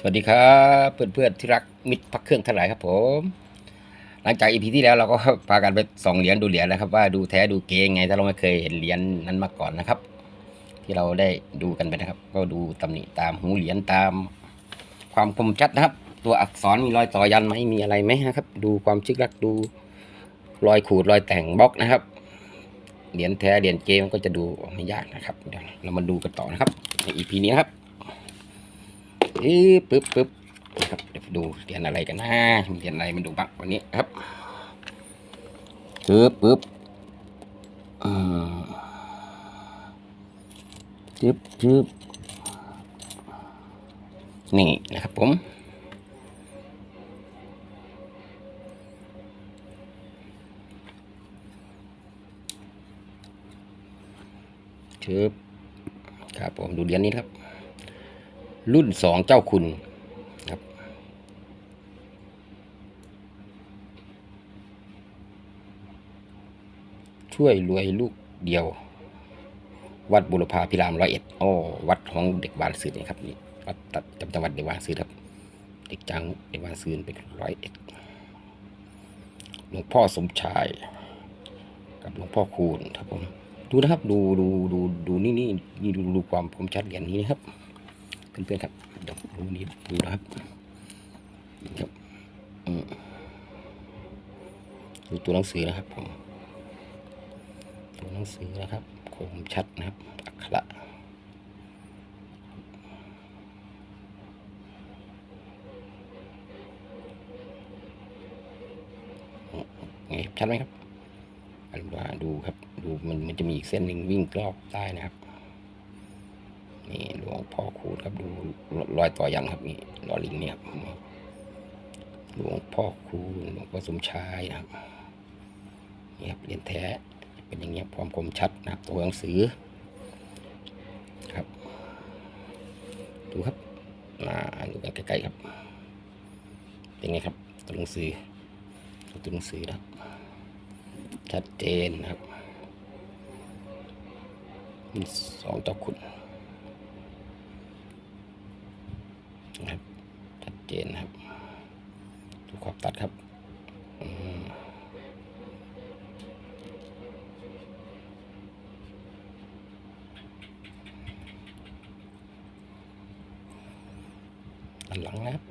สวัสดีครับเพื่อนๆที่รักมิตรพักเครื่องทั้งหลายครับผม หลังจากอีพีที่แล้วเราก็พากันไปส่องเหรียญดูเหรียญนะครับ ว่าดูแท้ดูเก๊ไงถ้าเราไม่เคยเห็นเหรียญนั้นมาก่อนนะครับ ที่เราได้ดูกันไปนะครับ ก็ดูตำหนิตามหูเหรียญตาม ความคมชัดนะครับ ตัวอักษรมีรอยต่อยันไหมมีอะไรไหมนะครับ ดูความชึกลักดูรอยขูดรอยแต่งบล็อกนะครับเหรียญแท้เหรียญเกมันก็จะดูไม่ยากนะครับเดี๋ยวเรามาดูกันต่อนะครับในอีพีนี้ครับ ปึ๊บปึ๊บปึ๊บนะครับเดี๋ยวไปดูเรียญอะไรกันนะมีเรียญอะไรมาดูบ้างวันนี้ครับปึ๊บปึ๊บอืมปึ๊บปึ๊บนี่นะครับผมปึ๊บครับผมดูเรียญนี้ครับ รุ่นสองเจ้าคุณครับ ช่วยรวยลูกเดียว วัดบุรพาพิรามร้อยเอ็ดโอ้วัดของเด็กบานซืนนี่ครับนี่วัดตัดจำจังหวัดเด็กบานซืนครับ เด็กจังเด็กบานซืนเป็นร้อยเอ็ดหลวงพ่อสมชาย กับหลวงพ่อคูณครับผมดูนะครับ ดูดูดูดูนี่นี่นี่ดูดูความคมชัดเหรียญนี้นะครับ เพื่อนๆครับเดี๋ยวดูนี่ดูนะครับครับอืมดูตัวหนังสือนะครับผมตัวหนังสือนะครับคมชัดนะครับอักขระไงชัดไหมครับอันว่าดูครับ ดูมันมันจะมีอีกเส้นหนึ่งวิ่งรอบใต้นะครับ นี่หลวงพ่อคูณครับดูรอยต่อยันครับนี่รอลิงเนี่ยครับหลวงพ่อคูณหลวงพ่อสมชายนะครับนี่ครับเรียญแท้เป็นอย่างเงี้ยความคมชัดนะครับตัวหนังสือครับ ดูครับมาดูกันใกล้ๆครับ เป็นไงครับตัวหนังสือตัวหนังสือนะครับ ชัดเจนนะครับ สองเจ้าคุณ นะครับชัด เจนครับดูขอบตัดครับด้านหลังนะครับ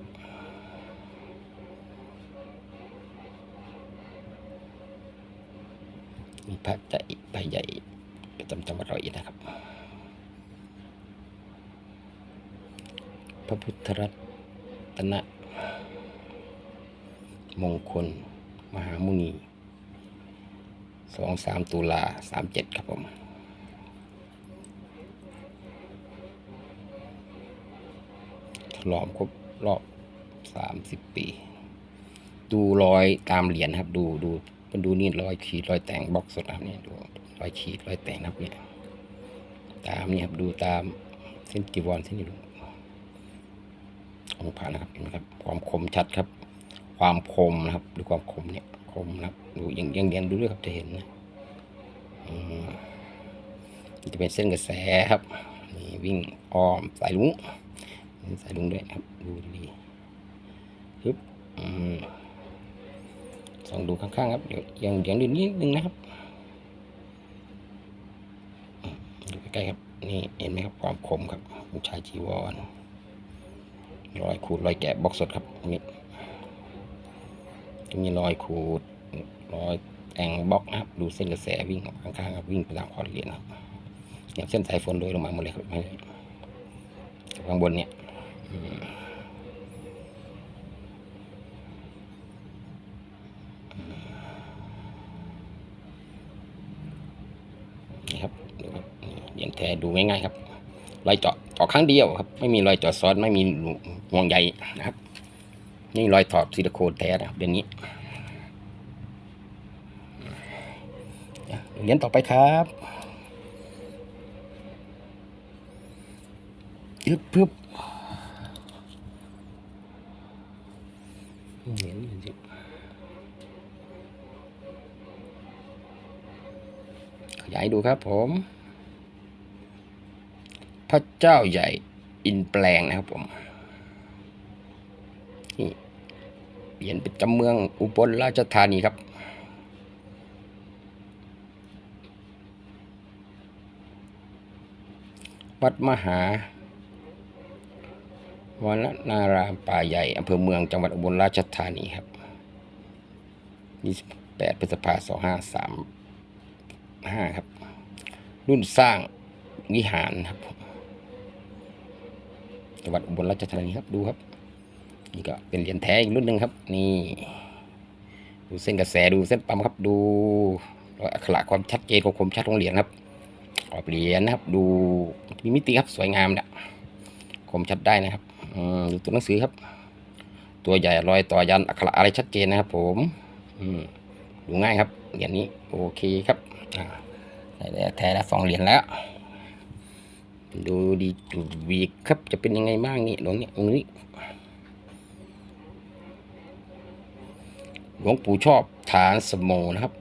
มีพระใจใบใหญ่ประจำจังหวัดร้อยเอ็ดนะครับ พระพุทธรัตน ตนะ มงคล มหามุนีสองสามตุลาสามเจ็ดครับผมฉลองครบรอบสามสิบปี ดูรอยตามเหรียญครับ ดูดูมันดูนี่รอยขีดรอยแต่งบล็อกสดนะครับเนี่ยดูรอยขีดรอยแต่งนะครับเนี่ยตามนี่ครับดูตามเส้นจีวรเส้นนี้ดู องค์พระนะครับเห็นไหมครับ ความคมชัดครับ ความคมนะครับดูความคมเนี่ยคมนะครับดูยังยังเรียนดูด้วยครับจะเห็นนะจะเป็นเส้นกระแสครับนี่วิ่งอ้อมสายลุงสายลุงด้วยครับดูดีฮึบอืมส่องดูข้างๆครับเดี๋ยวยังเดี๋ยวดูนิดนึงนะครับดูใกล้ๆครับนี่เห็นไหมครับความคมครับชายจีวร รอยขูดรอยแกะบล็อกสดครับนี่จะมีรอยขูดรอยแต่งบล็อกนะครับดูเส้นกระแสวิ่งออกข้างๆครับวิ่งไปตามคอเหรียญครับอย่างเส้นสายฝนโดยลงมาหมดเลยครับข้างบนเนี่ยนี่ครับดูครับเหรียญแท้ดูง่ายๆครับรอยเจาะ ต่อครั้งเดียวครับ ไม่มีรอยจาะซ้อนไม่มีห่วงใยนะครับ นี่รอยถอดซิลิโคนแท้นะครับเดือนนี้เหรียญต่อไปครับยึบปึ๊บเหรียญจริงขยายดูครับผม พระเจ้าใหญ่อินแปลงนะครับผมนี่เหรียญประจำเมืองอุบลราชธานีครับ วัดมหาวรนารามป่าใหญ่อำเภอเมืองจังหวัดอุบลราชธานีครับ28พฤษภาคม2535 ครับ รุ่นสร้างวิหารครับผม จังหวัดอุบลราชธานีครับดูครับนี่ก็เป็นเหรียญแท้อีกรุ่นหนึ่งครับ นี่ ดูเส้นกระแสดูเส้นปั๊มครับดูรอยอักขระความชัดเจนของคมชัดของเหรียญครับขอบเหรียญนะครับ ดูมีมิติครับสวยงามเนี่ยคมชัดได้นะครับอืมดูตัวหนังสือครับ ตัวใหญ่รอยต่อยันอักขระอะไรชัดเจนนะครับ ผมอืมดูง่ายครับเหรียญนี้โอเคครับอ่าได้แล้วแท้แล้วสองเหรียญแล้ว ดูดีดูวีกครับจะเป็นยังไงบ้างนี่ตรงนี้ตรงนี้หลวงปู่ชอบฐานสมโมนะครับ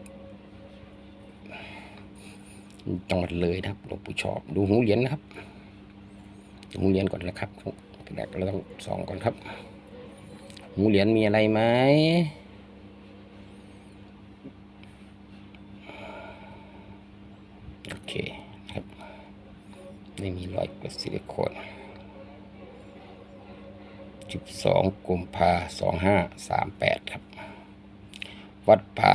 จังหวัดเลยนะครับหลวงปู่ชอบดูหูเหรียญนะครับหูเหรียญก่อนนะครับแรกเราต้องส่องก่อนครับ หูเหรียญมีอะไรไหมโอเคครับ ไม่มีรอย กระซิลิโคนจุดสองกุมภาสองห้าสามแปดครับ วัดป่า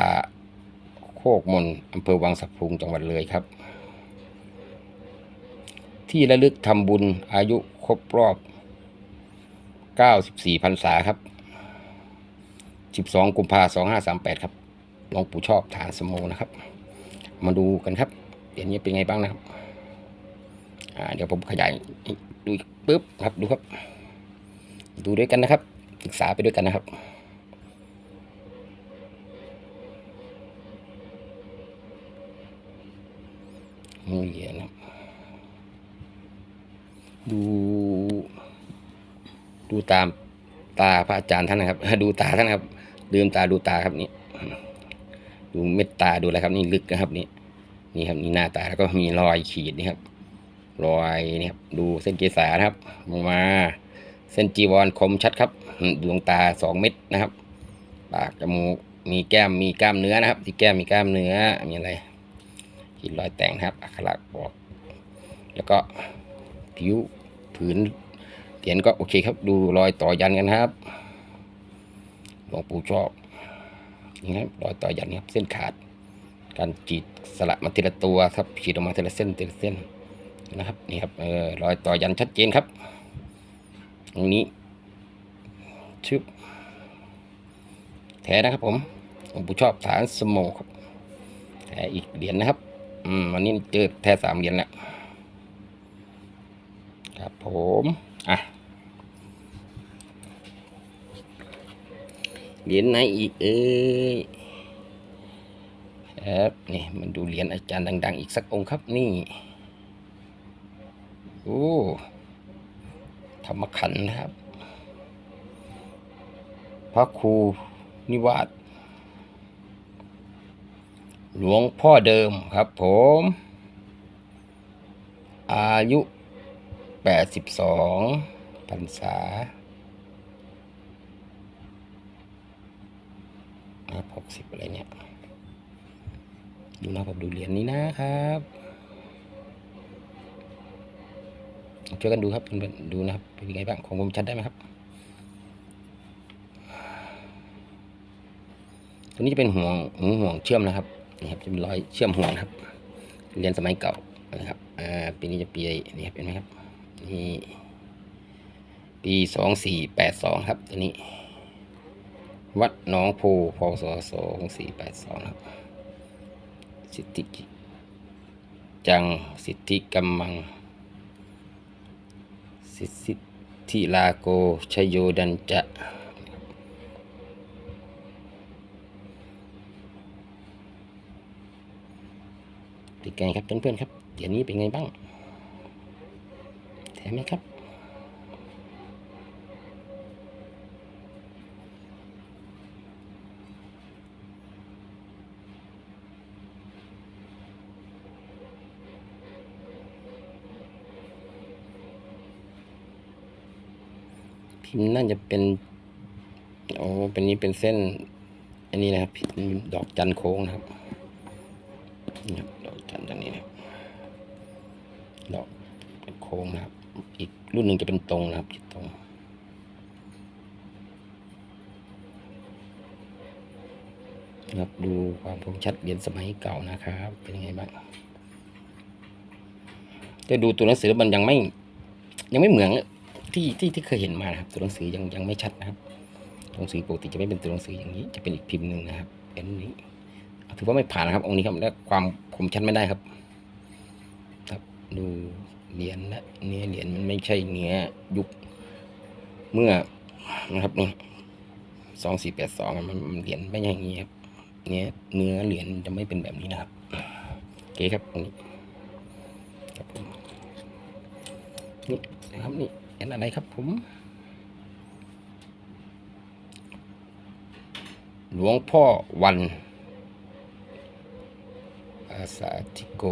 โคกมนอำเภอวังสะพุงจังหวัดเลยครับ ที่ระลึกทำบุญอายุครบรอบ 94พรรษาครับ 12 กุมภา2538 ครับหลวงปู่ชอบฐานสมโมนะครับ มาดูกันครับ เดี๋ยวนี้เป็นไงบ้างนะครับ เดี๋ยวผมขยายดูปึ๊บครับดูครับ ดูด้วยกันนะครับ ศึกษาไปด้วยกันนะครับหูเหรียญนะดู ดูตามตาพระอาจารย์ท่านนะครับ ดูตาท่านครับลืมตาดูตาครับนี่ดูเม็ดตาดูอะไรครับ นี่ลึกนะครับนี่นี่ครับนี่หน้าตาแล้วก็มีรอยขีดนี่ครับ รอยนี่ครับดูเส้นเกษานะครับลงมาเส้นจีวรคมชัดครับ ดวงตาสองเม็ดนะครับ ปากจมูกมีแก้มมีกล้ามเนื้อนะครับ ที่แก้มมีกล้ามเนื้อมีอะไรหินรอยแต่งครับอักขระบอก แล้วก็ผิวผืนเหรียญก็โอเคครับ ดูรอยต่อยันกันครับหลวงปู่ชอบนี่ครับรอยต่อยันครับเส้นขาด การจีดสละมาทีละตัวครับฉีดออกมาทีละเส้นทีละเส้น นะครับนี่ครับเออรอยต่อยันชัดเจนครับ ตรงนี้ชึบแท้นะครับผมหลวงปู่ชอบฐานสโมครับแท้อีกเหรียญนะครับอืมวันนี้เจอแท้สามเหรียญแล้วครับผมอะเหรียญไหนอีกเอ้ยครับนี่มันดูเหรียญอาจารย์ดัง ๆ อีกสักองค์ครับนี่ โอ้ธรรมขันนะครับ พระครูนิวาสหลวงพ่อเดิมครับผม อายุแปดสิบสองพรรษาครับหกสิบอะไรเนี่ย ดูนะครับดูเหรียญนี้นะครับ ช่วยกันดูครับเพื่อนๆดูนะครับเป็นยังไงบ้างของผมชัดได้ไหมครับ ตัวนี้จะเป็นห่วงห,ห่วงเชื่อมนะครับนี่ครับจะเป็นรอยเชื่อมห่วงครับ เรียนสมัยเก่านะครับอ่าปีนี้จะปีนี่ครับเห็นไหมครับนี่ปีสองสี่แปดสองครับตัวนี้ วัดหนองโพพศสองสี่แปดสองครับ สิทธิจังสิทธิกัมมัง สิทธิลาโกชโยดันจะเป็นไงครับเพื่อนๆครับเดี๋ยวนี้เป็นไงบ้างแถมไหมครับ พิมพ์น่าจะเป็นอ๋อเป็นนี้เป็นเส้น อันนี้นะครับดอกจันโค้งนะครับดอกจันตรงนี้นะดอกโค้งนะครับ อีกรุ่นหนึ่งจะเป็นตรงนะครับที่ตรงครับดูความคมชัดเหรียญสมัยเก่านะครับ เป็นยังไงบ้างแต่ดูตัวหนังสือมันยังไม่ ยังไม่เหมือน ที่ที่ที่เคยเห็นมานะครับ ตัวหนังสือยังยังไม่ชัดนะครับตัวหนังสือปกติจะไม่เป็นตัวหนังสืออย่างนี้ จะเป็นอีกพิมพ์หนึ่งนะครับเป็นนี้ถือว่าไม่ผ่านนะครับ องค์นี้ครับและความคมชัดไม่ได้ครับ ครับดูเหรียญและเนื้อเหรียญมันไม่ใช่เนื้อยุคเมื่อนะครับนี่สองสี่แปดสองมันเหรียญไม่ใช่อย่างนี้ครับเนี้ยเนื้อเหรียญจะไม่เป็นแบบนี้นะครับโอเคครับตรงนี้ครับผมนี่นะครับนี่ เหรียญอะไรครับผม หลวงพ่อวัน อาสาธิโก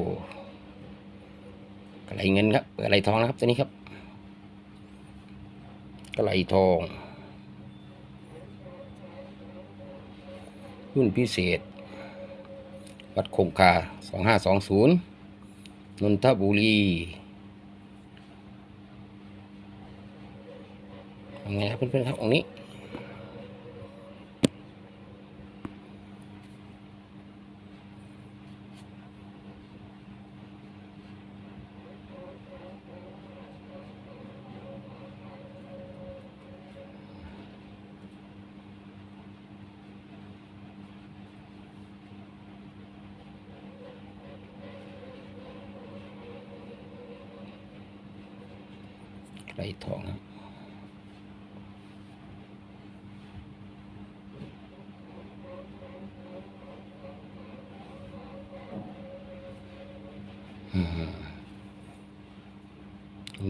กระไรเงินครับกระไรทองนะครับตัวนี้ครับกระไรทอง รุ่นพิเศษ วัดคงคาสองห้าสองศูนย์นนทบุรี ยังไงครับเพื่อนๆครับตรงนี้ ไรทองครับ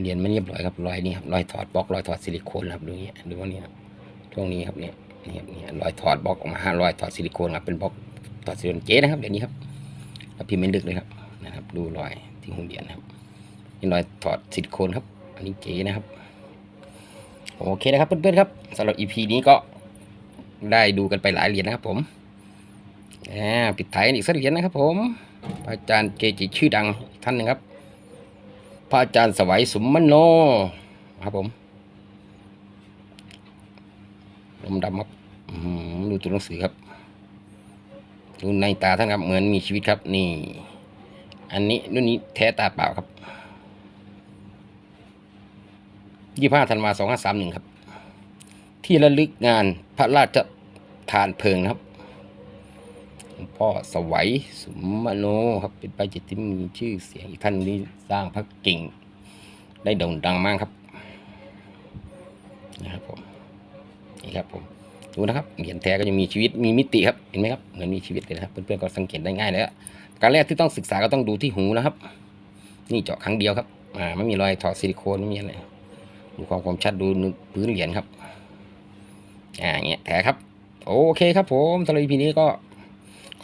เรียนไม่เรียบร้อยครับรอยนี้ครับรอยถอดบล็อกรอยถอดซิลิโคนครับดูนี้ดูว่านี่ครับช่วงนี้ครับเนี่ยนี่ครับนี่รอยถอดบล็อกออกมาห้ารอยถอดซิลิโคนครับเป็นบล็อกถอดซิลิโคนเจ๊นะครับเดี๋ยวนี้ครับแล้วพิมพ์เป็นดึกเลยครับนะครับ ดูรอยที่หูเหรียญครับนี่รอยถอดซิลิโคนครับ อันนี้เจ๊นะครับโอเคนะครับเพื่อนๆครับสำหรับ EP นี้ก็ได้ดูกันไปหลายเหรียญนะครับผมอ่าปิดท้ายอีกสักเหรียญนะครับผม พระอาจารย์เกจิชื่อดังท่านหนึ่งครับ พระอาจารย์สวัยสมมโนครับผมลมดำครับอื้อหือดูตัวหนังสือครับดูในตาท่านครับเหมือนมีชีวิตครับนี่ อันนี้รุ่นนี้แท้ตาเปล่าครับยี่ห้าธันวาสองห้าสามหนึ่งครับ ที่ระลึกงานพระราชทานเพลิงครับ ลวงพ่อสวัยสุมโนครับ เป็นปจิตที่มีชื่อเสียงอีกท่านนี้สร้างพระกิ่ง ได้โด่งดังมากครับนะครับผมนี่ครับผมดูนะครับเหรียญแท้ก็จะมีชีวิตมีมิติครับเห็นไหมครับเหมือนมีชีวิตเลยนะครับเพื่อนๆก็สังเกตได้ง่ายเลยอะการแรกที่ต้องศึกษาก็ต้องดูที่หูนะครับ นี่เจาะครั้งเดียวครับอ่าไม่มีรอยถอดซิลิโคนไม่มีอะไรดูความคมชัดดูพื้นเหรียญครับอ่าเงี้ยแท้ครับ โอเคครับผมสำหรับ EP นี้ก็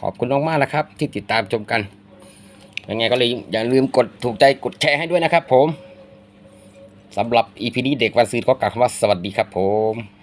ขอบคุณมากๆนะครับ ที่ติดตามชมกันยังไงก็เลยอย่าลืมกดถูกใจกดแชร์ให้ด้วยนะครับผมสำหรับ EP นี้เด็กวันซืนขอกล่าวคำว่าสวัสดีครับผม